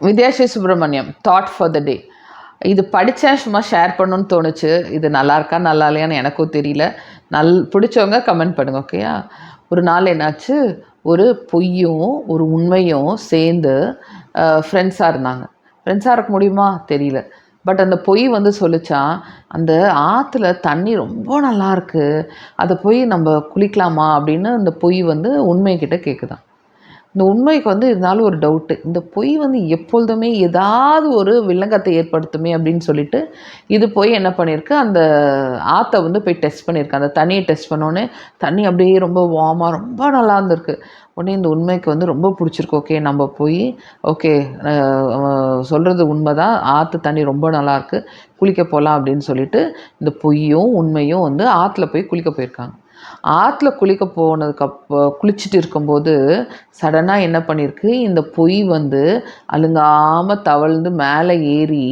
Vidyashree Subramaniam thought for the day இது படித்தேன் சும்மா ஷேர் பண்ணணும்னு தோணுச்சு. இது நல்லா இருக்கா நல்லா இல்லையான்னு எனக்கும் தெரியல. நல் பிடிச்சவங்க கமெண்ட் பண்ணுங்க ஓகேயா ஒரு நாள் என்னாச்சு? ஒரு பொய்யும் ஒரு உண்மையும் சேர்ந்து ஃப்ரெண்ட்ஸாக இருந்தாங்க. ஃப்ரெண்ட்ஸாக இருக்க முடியுமா? தெரியல. பட் அந்த பொய் வந்து சொல்லிச்சான் அந்த ஆற்றுல தண்ணி ரொம்ப நல்லா இருக்குது அதை போய் நம்ம குளிக்கலாமா அப்படின்னு அந்த பொய் வந்து உண்மைக்கிட்ட கேட்குதான் இந்த உண்மைக்கு வந்து இருந்தாலும் ஒரு டவுட்டு இந்த பொய் வந்து எப்பொழுதுமே ஏதாவது ஒரு வில்லங்கத்தை ஏற்படுத்துமே அப்படின்னு சொல்லிட்டு இது போய் என்ன பண்ணியிருக்கு? அந்த ஆற்றை வந்து போய் டெஸ்ட் பண்ணியிருக்கு. அந்த தண்ணியை டெஸ்ட் பண்ணோன்னே தண்ணி அப்படியே ரொம்ப வார்மாக ரொம்ப நல்லா இருந்திருக்கு. உடனே இந்த உண்மைக்கு வந்து ரொம்ப பிடிச்சிருக்கு. ஓகே நம்ம போய் ஓகே சொல்கிறது உண்மை தான் ஆற்று தண்ணி ரொம்ப நல்லாயிருக்கு குளிக்க போகலாம் அப்படின்னு சொல்லிட்டு இந்த பொய்யும் உண்மையும் வந்து ஆற்றுல போய் குளிக்க போயிருக்காங்க. ஆற்றுல குளிக்க போனதுக்கப் குளிச்சுட்டு இருக்கும்போது சடனாக என்ன பண்ணியிருக்கு இந்த பொய் வந்து அழுங்காமல் தவழ்ந்து மேலே ஏறி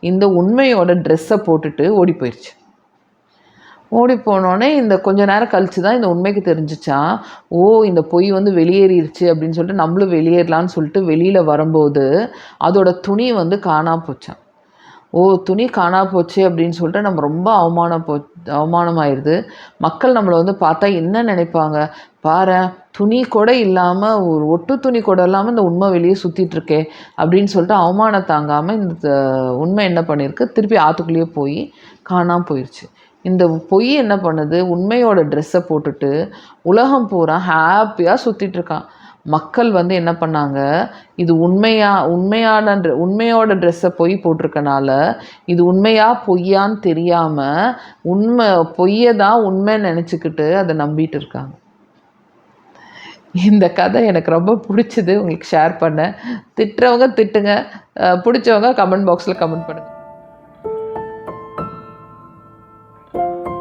இந்த உண்மையோட ட்ரெஸ்ஸை போட்டுட்டு ஓடி போயிடுச்சு ஓடி போனோடனே இந்த கொஞ்ச நேரம் கழிச்சு தான் இந்த உண்மைக்கு தெரிஞ்சிச்சா? ஓ இந்த பொய் வந்து வெளியேறிடுச்சு அப்படின்னு சொல்லிட்டு நம்மளும் வெளியேறலான்னு சொல்லிட்டு வெளியில் வரும்போது அதோட துணி வந்து காணாம போச்சான் ஓ துணி காணா போச்சு அப்படின்னு சொல்லிட்டு நம்ம ரொம்ப அவமானம் போ அவமானமாயிடுது மக்கள் நம்மளை வந்து பார்த்தா என்ன நினைப்பாங்க? பாரு துணி கூட இல்லாமல் ஒரு ஒட்டு துணி கூட இல்லாமல் இந்த உண்மை வெளியே சுற்றிட்டு இருக்கே அப்படின்னு சொல்லிட்டு அவமானம் தாங்காமல் இந்த உண்மை என்ன பண்ணியிருக்கு? திருப்பி ஆற்றுக்குள்ளேயே போய் காணாமல் போயிடுச்சு இந்த பொய் என்ன பண்ணுது? உண்மையோட ட்ரெஸ்ஸை போட்டுட்டு உலகம் பூரா ஹாப்பியாக சுற்றிட்டு இருக்கான். மக்கள் வந்து என்ன பண்ணாங்க? இது உண்மையா உண்மையான உண்மையோட ட்ரெஸ்ஸை பொய் போட்டிருக்கனால இது உண்மையா பொய்யான்னு தெரியாமல் உண்மை பொய்யை தான் உண்மைன்னு நினச்சிக்கிட்டு அதை நம்பிட்டு இருக்காங்க. இந்த கதை எனக்கு ரொம்ப பிடிச்சது. உங்களுக்கு ஷேர் பண்ணேன். திட்டுறவங்க திட்டுங்க. பிடிச்சவங்க கமெண்ட் பாக்ஸில் கமெண்ட் பண்ணுங்கள்